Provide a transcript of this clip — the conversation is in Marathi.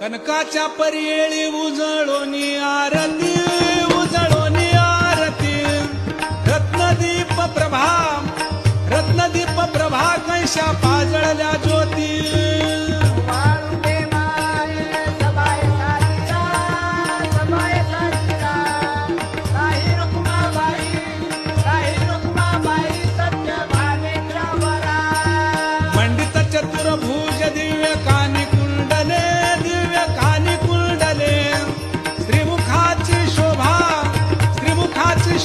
कनकाच्या परियेळी उजळोनी आरती उजळोनी आरती. रत्नदीप प्रभा रत्नदीप प्रभा कैशा पाजळल्या ज्योती.